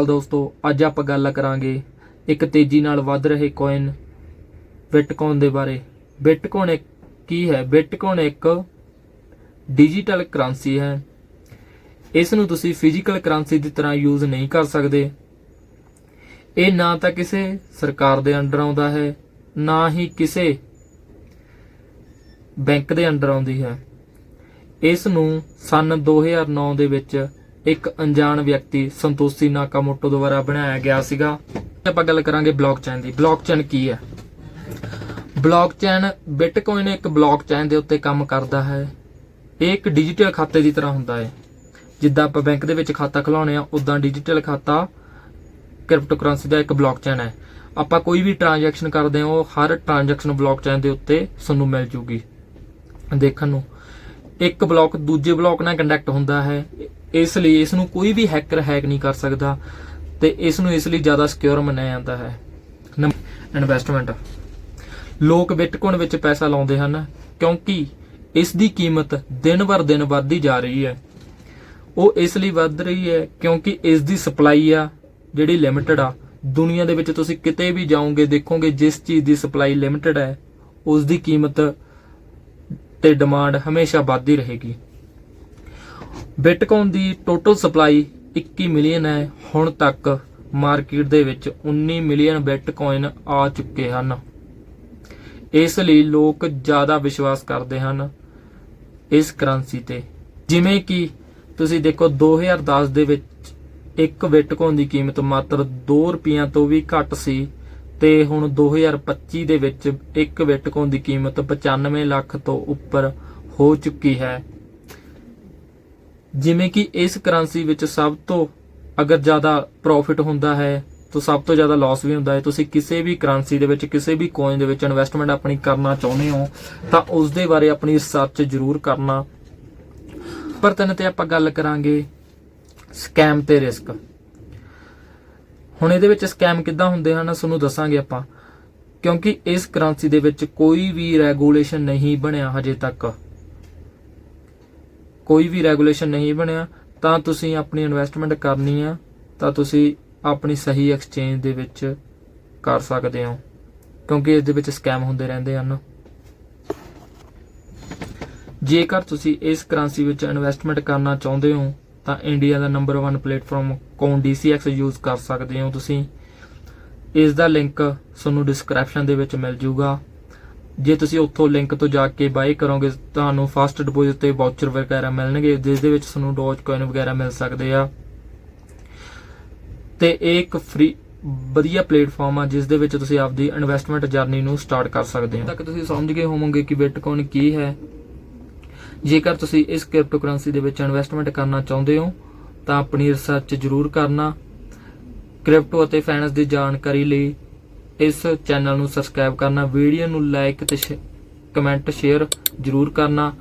ਅਕਾਲ ਦੋਸਤੋ, ਅੱਜ ਆਪਾਂ ਗੱਲ ਕਰਾਂਗੇ ਇੱਕ ਤੇਜ਼ੀ ਨਾਲ ਵੱਧ ਰਹੇ ਕੋਇਨ ਬਿਟਕੋਇਨ ਦੇ ਬਾਰੇ। ਬਿਟਕੋਇਨ ਕੀ ਹੈ? ਬਿਟਕੋਇਨ ਇੱਕ ਡਿਜੀਟਲ ਕਰੰਸੀ ਹੈ। ਇਸ ਨੂੰ ਤੁਸੀਂ ਫਿਜ਼ੀਕਲ ਕਰੰਸੀ ਦੀ ਤਰ੍ਹਾਂ ਯੂਜ਼ ਨਹੀਂ ਕਰ ਸਕਦੇ। ਇਹ ਨਾ ਤਾਂ ਕਿਸੇ ਸਰਕਾਰ ਦੇ ਅੰਡਰ ਆਉਂਦਾ ਹੈ, ਨਾ ਹੀ ਕਿਸੇ ਬੈਂਕ ਦੇ ਅੰਡਰ ਆਉਂਦੀ ਹੈ। ਇਸ ਨੂੰ ਸਨ 2009 ਦੇ ਵਿੱਚ ਇੱਕ ਅਣਜਾਣ ਵਿਅਕਤੀ ਸੰਤੋਸ਼ੀ ਨਾਕਾਮੋਟੋ ਦੁਆਰਾ ਬਣਾਇਆ ਗਿਆ ਸੀਗਾ। ਆਪਾਂ ਗੱਲ ਕਰਾਂਗੇ ਬਲੌਕਚੇਨ ਦੀ। ਬਲੌਕਚੇਨ ਕੀ ਹੈ? ਬਲੌਕਚੇਨ ਬਿਟਕੋਇਨ ਇੱਕ ਬਲੌਕਚੇਨ ਦੇ ਉੱਤੇ ਕੰਮ ਕਰਦਾ ਹੈ। ਇਹ ਇੱਕ ਡਿਜੀਟਲ ਖਾਤੇ ਦੀ ਤਰ੍ਹਾਂ ਹੁੰਦਾ ਹੈ। ਜਿੱਦਾਂ ਆਪਾਂ ਬੈਂਕ ਦੇ ਵਿੱਚ ਖਾਤਾ ਖੁਲਾਉਣੇ ਆ ਉਦਾਂ ਡਿਜੀਟਲ ਖਾਤਾ ਕ੍ਰਿਪਟੋਕਰੰਸੀ ਦਾ ਇੱਕ ਬਲੌਕਚੇਨ ਹੈ। ਆਪਾਂ ਕੋਈ ਵੀ ਟ੍ਰਾਂਜੈਕਸ਼ਨ ਕਰਦੇ ਹਾਂ, ਉਹ ਹਰ ਟ੍ਰਾਂਜੈਕਸ਼ਨ ਬਲੌਕਚੇਨ ਦੇ ਉੱਤੇ ਸਾਨੂੰ ਮਿਲ ਜੂਗੀ। ਦੇਖਣ ਨੂੰ। ਇੱਕ ਬਲੌਕ ਦੂਜੇ ਬਲੌਕ ਨਾਲ ਕੰਡਕਟ ਹੁੰਦਾ ਹੈ। ਇਸ ਲਈ ਇਸ ਨੂੰ ਕੋਈ ਵੀ ਹੈਕਰ ਹੈਕ ਨਹੀਂ ਕਰ ਸਕਦਾ ਤੇ ਇਸ ਨੂੰ ਇਸ ਲਈ ਜ਼ਿਆਦਾ ਸਿਕਿਉਰ ਮੰਨਿਆ ਜਾਂਦਾ ਹੈ। ਇਨਵੈਸਟਮੈਂਟ ਲੋਕ ਬਿਟਕੋਇਨ ਵਿੱਚ ਪੈਸਾ ਲਾਉਂਦੇ ਹਨ ਕਿਉਂਕਿ ਇਸ ਦੀ ਕੀਮਤ ਦਿਨ ਬਰ ਦਿਨ ਵੱਧਦੀ ਜਾ ਰਹੀ ਹੈ। ਉਹ ਇਸ ਲਈ ਵੱਧ ਰਹੀ ਹੈ ਕਿਉਂਕਿ ਇਸ ਦੀ ਸਪਲਾਈ ਆ ਜਿਹੜੀ ਲਿਮਟਿਡ ਆ। ਦੁਨੀਆ ਦੇ ਵਿੱਚ ਤੁਸੀਂ ਕਿਤੇ ਵੀ ਜਾਓਗੇ, ਦੇਖੋਗੇ ਜਿਸ ਚੀਜ਼ ਦੀ ਸਪਲਾਈ ਲਿਮਟਿਡ ਹੈ, ਉਸ ਦੀ ਕੀਮਤ ਤੇ ਡਿਮਾਂਡ ਹਮੇਸ਼ਾ ਵੱਧਦੀ ਰਹੇਗੀ। ਬਿਟਕੋਇਨ ਦੀ ਟੋਟਲ ਸਪਲਾਈ 21 ਮਿਲੀਅਨ ਹੈ, ਹੁਣ ਤੱਕ ਮਾਰਕੀਟ ਦੇ ਵਿੱਚ 19 ਮਿਲੀਅਨ ਬਿਟਕੋਇਨ ਆ ਚੁੱਕੇ ਹਨ। ਇਸ ਲਈ ਲੋਕ ਜ਼ਿਆਦਾ ਵਿਸ਼ਵਾਸ ਕਰਦੇ ਹਨ ਇਸ ਕਰੰਸੀ ਤੇ। ਜਿਵੇਂ ਕਿ ਤੁਸੀਂ ਦੇਖੋ 2010 ਦੇ ਵਿੱਚ ਇੱਕ ਬਿਟਕੋਇਨ ਦੀ ਕੀਮਤ ਮਾਤਰ 2 ਰੁਪਈਆਂ ਤੋਂ ਵੀ ਘੱਟ ਸੀ ਤੇ ਹੁਣ 2025 ਦੇ ਵਿੱਚ ਇੱਕ ਬਿਟਕੋਇਨ ਦੀ ਕੀਮਤ 95 ਲੱਖ ਤੋਂ ਉੱਪਰ ਹੋ ਚੁੱਕੀ ਹੈ। ਜਿਵੇਂ ਕਿ ਇਸ ਕਰੰਸੀ ਵਿੱਚ ਸਭ ਤੋਂ ਅਗਰ ਜ਼ਿਆਦਾ ਪ੍ਰੋਫਿਟ ਹੁੰਦਾ ਹੈ, ਤਾਂ ਸਭ ਤੋਂ ਜ਼ਿਆਦਾ ਲਾਸ ਵੀ ਹੁੰਦਾ ਹੈ। ਤੁਸੀਂ ਕਿਸੇ ਵੀ ਕਰੰਸੀ ਦੇ ਵਿੱਚ, ਕਿਸੇ ਵੀ ਕੋਇਨ ਦੇ ਵਿੱਚ ਇਨਵੈਸਟਮੈਂਟ ਆਪਣੀ ਕਰਨਾ ਚਾਹੁੰਦੇ ਹੋ, ਤਾਂ ਉਸ ਦੇ ਬਾਰੇ ਆਪਣੀ ਰਿਸਰਚ ਜ਼ਰੂਰ ਕਰਨਾ। ਪਰ ਤਨ ਤੇ ਆਪਾਂ ਗੱਲ ਕਰਾਂਗੇ ਸਕੈਮ ਤੇ ਰਿਸਕ ਹੁਣ ਇਹਦੇ ਵਿੱਚ ਸਕੈਮ ਕਿੱਦਾਂ ਹੁੰਦੇ ਹਨ, ਤੁਹਾਨੂੰ ਦੱਸਾਂਗੇ ਆਪਾਂ। ਕਿਉਂਕਿ ਇਸ ਕਰੰਸੀ ਦੇ ਵਿੱਚ ਕੋਈ ਵੀ ਰੈਗੂਲੇਸ਼ਨ ਨਹੀਂ ਬਣਿਆ ਹਜੇ ਤੱਕ। ਕੋਈ ਵੀ ਰੈਗੂਲੇਸ਼ਨ ਨਹੀਂ ਬਣਿਆ, ਤਾਂ ਤੁਸੀਂ ਆਪਣੀ ਇਨਵੈਸਟਮੈਂਟ ਕਰਨੀ ਆ, ਤਾਂ ਤੁਸੀਂ ਆਪਣੀ ਸਹੀ ਐਕਸਚੇਂਜ ਦੇ ਵਿੱਚ ਕਰ ਸਕਦੇ ਹੋ, ਕਿਉਂਕਿ ਇਸ ਦੇ ਵਿੱਚ ਸਕੈਮ ਹੁੰਦੇ ਰਹਿੰਦੇ ਹਨ। ਜੇਕਰ ਤੁਸੀਂ ਇਸ ਕਰੰਸੀ ਵਿੱਚ ਇਨਵੈਸਟਮੈਂਟ ਕਰਨਾ ਚਾਹੁੰਦੇ ਹੋ, ਤਾਂ ਇੰਡੀਆ ਦਾ number 1 platform coin DCX use ਕਰ ਸਕਦੇ ਹੋ ਤੁਸੀਂ? ਇਸ ਦਾ ਲਿੰਕ ਤੁਹਾਨੂੰ ਡਿਸਕ੍ਰਿਪਸ਼ਨ ਦੇ ਵਿੱਚ ਮਿਲ ਜੂਗਾ ਜੇ ਤੁਸੀਂ ਉੱਥੋਂ ਲਿੰਕ ਤੋਂ ਜਾ ਕੇ ਬਾਏ ਕਰੋਗੇ, ਤੁਹਾਨੂੰ ਫਸਟ ਡਿਪੋਜ਼ਿਟ ਤੇ ਵਾਊਚਰ ਵਗੈਰਾ ਮਿਲਣਗੇ, ਜਿਸ ਦੇ ਵਿੱਚ ਤੁਹਾਨੂੰ ਡੋਜ ਕੋਇਨ ਵਗੈਰਾ ਮਿਲ ਸਕਦੇ ਆ। ਤੇ ਇਹ ਇੱਕ ਫ੍ਰੀ ਵਧੀਆ ਪਲੇਟਫਾਰਮ ਆ, ਜਿਸ ਦੇ ਵਿੱਚ ਤੁਸੀਂ ਆਪਦੀ ਇਨਵੈਸਟਮੈਂਟ ਜਰਨੀ ਨੂੰ ਸਟਾਰਟ ਕਰ ਸਕਦੇ ਹੋ। ਤੱਕ ਤੁਸੀਂ ਸਮਝ ਗਏ ਹੋਵੋਗੇ ਕਿ ਬਿਟਕੋਇਨ ਕੀ ਹੈ। ਜੇਕਰ ਤੁਸੀਂ ਇਸ ਕ੍ਰਿਪਟੋਕਰੰਸੀ ਦੇ ਵਿੱਚ ਇਨਵੈਸਟਮੈਂਟ ਕਰਨਾ ਚਾਹੁੰਦੇ ਹੋ, ਤਾਂ ਆਪਣੀ ਰਿਸਰਚ ਜ਼ਰੂਰ ਕਰਨਾ। ਕ੍ਰਿਪਟੋ ਅਤੇ ਫਾਈਨੈਂਸ ਦੀ ਜਾਣਕਾਰੀ ਲਈ ਇਸ ਚੈਨਲ ਨੂੰ ਸਬਸਕ੍ਰਾਈਬ ਕਰਨਾ ਵੀਡੀਓ ਨੂੰ ਲਾਈਕ ਤੇ ਕਮੈਂਟ ਸ਼ੇਅਰ ਜ਼ਰੂਰ ਕਰਨਾ।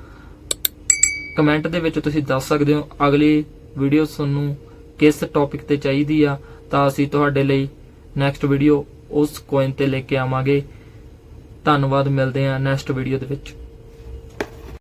ਕਮੈਂਟ ਦੇ ਵਿੱਚ ਤੁਸੀਂ ਦੱਸ ਸਕਦੇ ਹੋ, ਅਗਲੀ ਵੀਡੀਓ ਤੁਹਾਨੂੰ ਕਿਸ ਟੌਪਿਕ ਤੇ ਚਾਹੀਦੀ ਆ, ਤਾਂ ਅਸੀਂ ਤੁਹਾਡੇ ਲਈ ਨੈਕਸਟ ਵੀਡੀਓ ਉਸ ਕੋਇਨ ਤੇ ਲੈ ਕੇ ਆਵਾਂਗੇ। ਧੰਨਵਾਦ, ਮਿਲਦੇ ਹਾਂ ਨੈਕਸਟ ਵੀਡੀਓ ਦੇ ਵਿੱਚ।